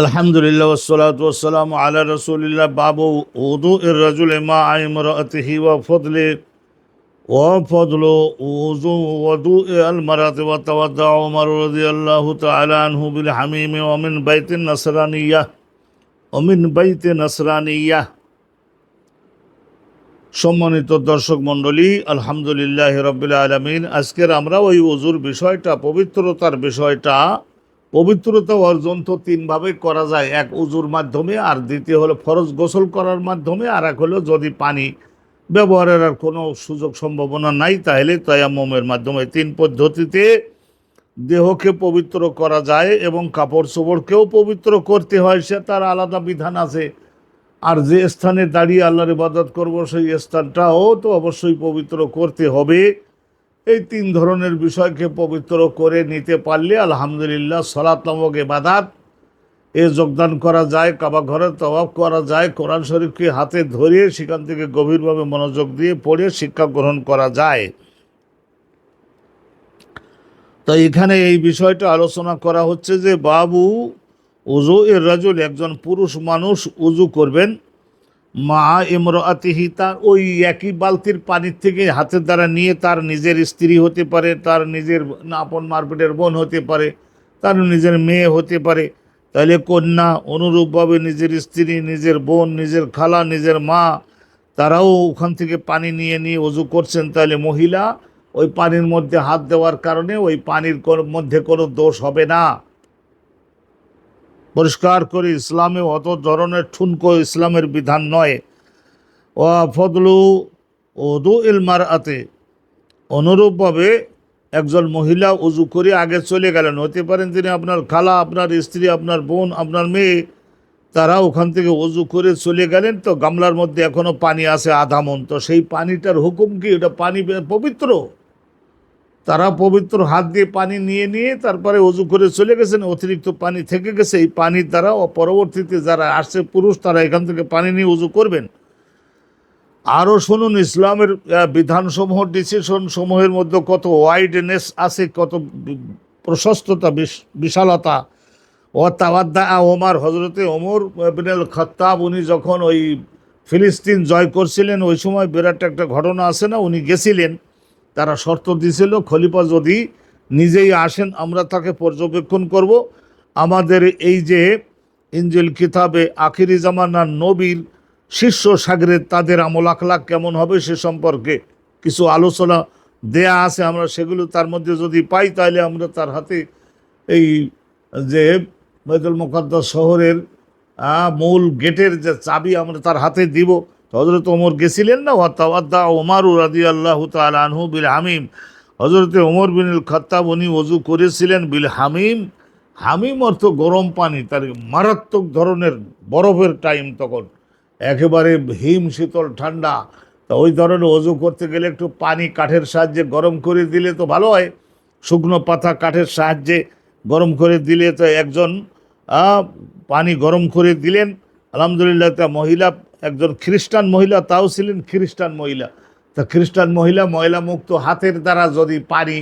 আলহামদুলিল্লাহ ওসলাত আলা রসুলিল্লাহ। বাবু উদু এর রাজুল মা আইমরাতিহি ওয়া ফদলে, ওয়া আল মারাতে ওয়া আনহু বিল হামিম ওয়া মিন বাইতিন মিন সম্মানিত দর্শক মণ্ডলী, আলহামদুলিল্লাহ রবিল আলমিন, আজকের আমরা ওই অজুর বিষয়টা, পবিত্রতার বিষয়টা পবিত্রতা অর্জন তো তিনভাবে করা যায়। এক উজুর মাধ্যমে, আর দ্বিতীয় হলো ফরজ গোসল করার মাধ্যমে, আর এক হলো যদি পানি ব্যবহারের আর কোনো সুযোগ সম্ভাবনা নাই, তাহলে তয়াম্মমের মাধ্যমে। তিন পদ্ধতিতে দেহকে পবিত্র করা যায় এবং কাপড় চোপড়কেও পবিত্র করতে হয়, সে তার আলাদা বিধান আছে। আর যে স্থানে দাঁড়িয়ে আল্লাহর ইবাদত করব, সেই স্থানটাও তো অবশ্যই পবিত্র করতে হবে। এই তিন ধরনের বিষয়কে পবিত্র করে নিতে পারলে আলহামদুলিল্লাহ সলাৎ নামক এবাদাত এ যোগদান করা যায়, কাবা ঘরে তবাব করা যায়, কোরআন শরীফকে হাতে ধরে সেখান থেকে গভীরভাবে মনোযোগ দিয়ে পড়ে শিক্ষা গ্রহণ করা যায়। তো এখানে এই বিষয়টা আলোচনা করা হচ্ছে যে বাবু উজু এর রাজুল একজন পুরুষ মানুষ উজু করবেন। মা ইমরাতিহি তার ওই একই বালতির পানির থেকে হাতের দ্বারা নিয়ে তার নিজের স্ত্রী হতে পারে, তার নিজের আপন মারপিটের বোন হতে পারে, তার নিজের মেয়ে হতে পারে। তাহলে কন্যা অনুরূপভাবে নিজের স্ত্রী, নিজের বোন, নিজের খালা, নিজের মা, তারাও ওখান থেকে পানি নিয়ে নিয়ে অজু করছেন। তাহলে মহিলা ওই পানির মধ্যে হাত দেওয়ার কারণে ওই পানির মধ্যে কোনো দোষ হবে না। পরিষ্কার করে, ইসলামে অত ধরনের ঠুনকো ইসলামের বিধান নয়। ও ফদলু ওদু ইলমার আতে অনুরূপভাবে একজন মহিলা উজু করে আগে চলে গেলেন। হতে পারেন তিনি আপনার খালা, আপনার স্ত্রী, আপনার বোন, আপনার মেয়ে, তারা ওখান থেকে উজু করে চলে গেলেন। তো গামলার মধ্যে এখনও পানি আছে আধা মন। তো সেই পানিটার হুকুম কি? ওটা পানি পবিত্র? তারা পবিত্র হাত দিয়ে পানি নিয়ে নিয়ে তারপরে অজু করে চলে গেছেন, অতিরিক্ত পানি থেকে গেছে। এই পানির দ্বারা ও পরবর্তীতে যারা আসছে পুরুষ, তারা এখান থেকে পানি নিয়ে উজু করবেন। আরও শুনুন, ইসলামের বিধানসমূহ ডিসিশন সমূহের মধ্যে কত ওয়াইডনেস আছে, কত প্রশস্ততা, বিশ- বিশালতা। ও তাওয়াদ্দা ওমার হজরতে ওমর বিনাল খত্তাব উনি যখন ওই ফিলিস্তিন জয় করছিলেন, ওই সময় বিরাট একটা ঘটনা আছে না, উনি গেছিলেন। তারা শর্ত দিয়েছিল, খলিফা যদি নিজেই আসেন, আমরা তাকে পর্যবেক্ষণ করব। আমাদের এই যে ইঞ্জিল কিতাবে আখিরি জামানার নবীর শীর্ষ সাগরের তাদের আমল আখলাক কেমন হবে সে সম্পর্কে কিছু আলোচনা দেয়া আছে, আমরা সেগুলো তার মধ্যে যদি পাই, তাহলে আমরা তার হাতে এই যে বৈতুল মুকদ্দাস শহরের মূল গেটের যে চাবি আমরা তার হাতে দিব। হজরত ওমর গেছিলেন না? ওয়াত্তাওয়াদ্দা ওমারু রাদি আল্লাহ আনহু বিল হামিম। হজরতে ওমর বিনুল খত্তাব উনি অজু করেছিলেন বিল হামিম। হামিম অর্থ গরম পানি, তার মারাত্মক ধরনের বরফের টাইম তখন। একেবারে হিম শীতল ঠান্ডা। তা ওই ধরনের অজু করতে গেলে একটু পানি কাঠের সাহায্যে গরম করে দিলে তো ভালো হয়। শুকনো পাতা কাঠের সাহায্যে গরম করে দিলে তো একজন পানি গরম করে দিলেন। আলহামদুলিল্লাহ, তা মহিলা একজন খ্রিস্টান মহিলা, তাও ছিলেন খ্রিস্টান মহিলা। তা খ্রিস্টান মহিলা ময়লা মুক্ত হাতের দ্বারা যদি পানি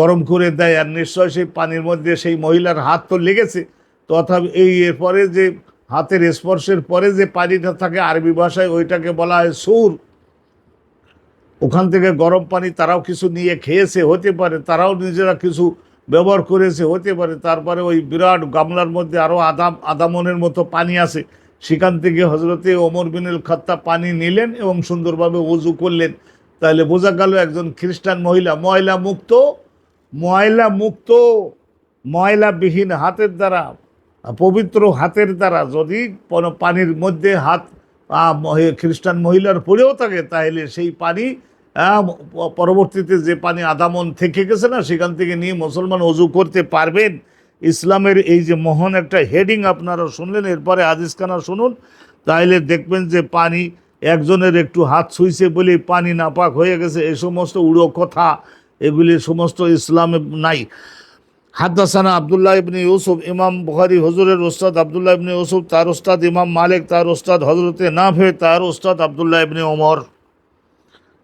গরম করে দেয়, আর নিশ্চয় সেই পানির মধ্যে সেই মহিলার হাত তো লেগেছে, তো অর্থাৎ এই এরপরে যে হাতের স্পর্শের পরে যে পানিটা থাকে, আরবি ভাষায় ওইটাকে বলা হয় সুর। ওখান থেকে গরম পানি তারাও কিছু নিয়ে খেয়েছে, হতে পারে, তারাও নিজেরা কিছু ব্যবহার করেছে, হতে পারে। তারপরে ওই বিরাট গামলার মধ্যে আরও আদাম আদামনের মতো পানি আছে সেখান থেকে হজরতে ওমর বিনুল খাত্তা পানি নিলেন এবং সুন্দরভাবে উজু করলেন। তাহলে বোঝা গেল একজন খ্রিস্টান মহিলা, ময়লা মুক্ত ময়লা মুক্ত, ময়লাবিহীন হাতের দ্বারা, পবিত্র হাতের দ্বারা যদি কোনো পানির মধ্যে হাত খ্রিস্টান মহিলার পড়েও থাকে, তাহলে সেই পানি পরবর্তীতে যে পানি আদামন থেকে গেছে না, সেখান থেকে নিয়ে মুসলমান অজু করতে পারবেন। ইসলামের এই যে মহান একটা হেডিং আপনারা শুনলেন, এরপরে আদিস আদিসখানা শুনুন, তাইলে দেখবেন যে পানি একজনের একটু হাত ছুঁইছে বলে পানি নাপাক হয়ে গেছে এই সমস্ত উড়ো কথা, এগুলি সমস্ত ইসলামে নাই। হাদ্দাসানা আবদুল্লাহ ইবনে ইউসুফ, ইমাম বুখারি, হজরের ওস্তাদ আবদুল্লাহ ইবনে ইউসুফ, তার ওস্তাদ ইমাম মালিক, তার ওস্তাদ হজরতে নাফে, তার ওস্তাদ আবদুল্লাহ ইবনে ওমর। এ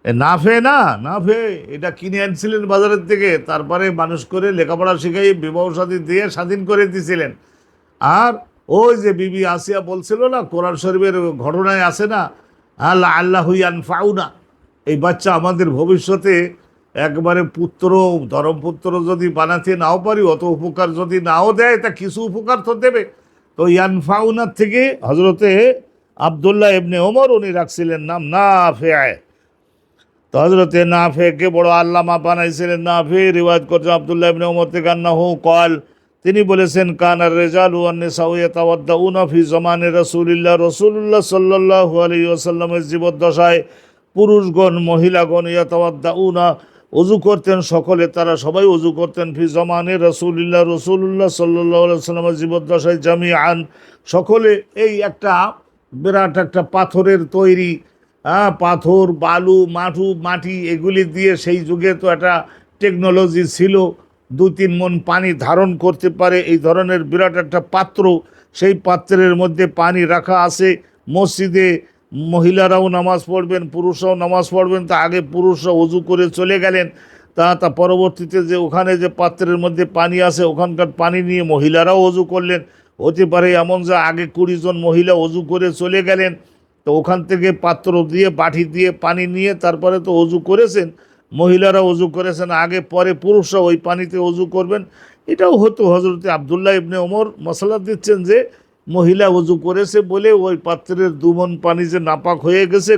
নাফে না নাফে এটা কিনে আনছিলেন বাজারের থেকে, তারপরে মানুষ করে লেখাপড়া শিখাই বিবাহ সাথী দিয়ে স্বাধীন করে দিয়েছিলেন আর ওই যে বিবি আসিয়া বলছিল না, কোরআন শরীফের ঘটনায় আসে না আল্লাহ আল্লাহ ফাউনা এই বাচ্চা আমাদের ভবিষ্যতে একবারে পুত্র, ধর্মপুত্র যদি বানাতে নাও পারি, অত উপকার যদি নাও দেয়, তা কিছু উপকার তো দেবে। তো ইয়ান ফাউনার থেকে হজরতে আবদুল্লাহ এমনি ওমর উনি রাখছিলেন নাম না ফেয়ায় তো হজরতে না ফেকে বড় আল্লামা বানাইছিলেন। না ফে রিওয়াজ করছেন আবদুল্লাহ ইবনে ওমর থেকে আন্না হু কল, তিনি বলেছেন কানার রেজাল উয়ান্নে সাউয়ে তাওয়াদ্দা উনাফি জমানে রসুলিল্লাহ। রসুল্লাহ সাল্লাহ আলী ওসাল্লামের জীবদ্দশায় পুরুষগণ, মহিলাগণ ইয়াতাওয়াদ্দা উনা উজু করতেন। সকলে তারা সবাই অজু করতেন। ফি জমানে রসুলিল্লাহ রসুল্লাহ সাল্লাহ সাল্লামের জীবদ্দশায় জামি আন সকলে এই একটা বিরাট একটা পাথরের তৈরি হ্যাঁ পাথর, বালু, মাঠু, মাটি, এগুলি দিয়ে সেই যুগে তো একটা টেকনোলজি ছিল। দু তিন মন পানি ধারণ করতে পারে, এই ধরনের বিরাট একটা পাত্র। সেই পাত্রের মধ্যে পানি রাখা আছে। মসজিদে মহিলারাও নামাজ পড়বেন, পুরুষরাও নামাজ পড়বেন। তা আগে পুরুষরা অজু করে চলে গেলেন। তা তা পরবর্তীতে যে ওখানে যে পাত্রের মধ্যে পানি আছে, ওখানকার পানি নিয়ে মহিলারাও অজু করলেন। হতে পারে এমন যে আগে কুড়ি জন মহিলা অজু করে চলে গেলেন। তো ওখান থেকে পাত্র দিয়ে, বাটি দিয়ে, পানি নিয়ে তারপরে তো অজু করেছেন। মহিলারা অজু করেছেন, আগে, পরে পুরুষরা ওই পানিতে অজু করবেন। এটাও হতো হজরতে আবদুল্লাহ ইবনে ওমর মশলা দিচ্ছেন যে, মহিলা অজু করেছে বলে ওই পাত্রের দুমন পানি যে নাপাক হয়ে গেছে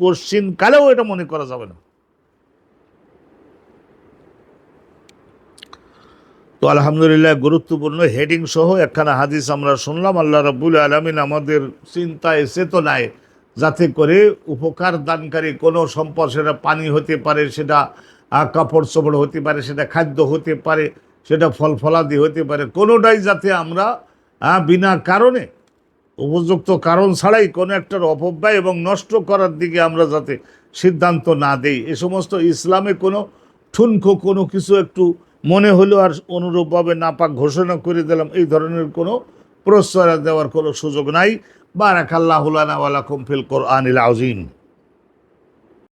কোশ্চিন কালেও এটা মনে করা যাবে না। তো আলহামদুলিল্লাহ গুরুত্বপূর্ণ হেডিং সহ একখানা হাদিস আমরা শুনলাম। আল্লাহ রাবুল আলমিন আমাদের চিন্তায় চেতনায় যাতে করে উপকার দানকারী কোনো সম্পদ, সেটা পানি হতে পারে, সেটা কাপড় চোপড় হতে পারে, সেটা খাদ্য হতে পারে, সেটা ফল ফলাদি হতে পারে, কোনোটাই যাতে আমরা বিনা কারণে, উপযুক্ত কারণ ছাড়াই কোনো একটার অপব্যয় এবং নষ্ট করার দিকে আমরা যাতে সিদ্ধান্ত না দেই। এ সমস্ত ইসলামে কোনো ঠুনকো কোনো কিছু একটু মনে হলো আর অনুরূপভাবে নাপাক ঘোষণা করে দিলাম, এই ধরনের কোনো প্রশ্রয় দেওয়ার কোনো সুযোগ নাই। বারাকাল্লাহুলানা ওয়ালাকুম ফিল কোরআনিল আজিম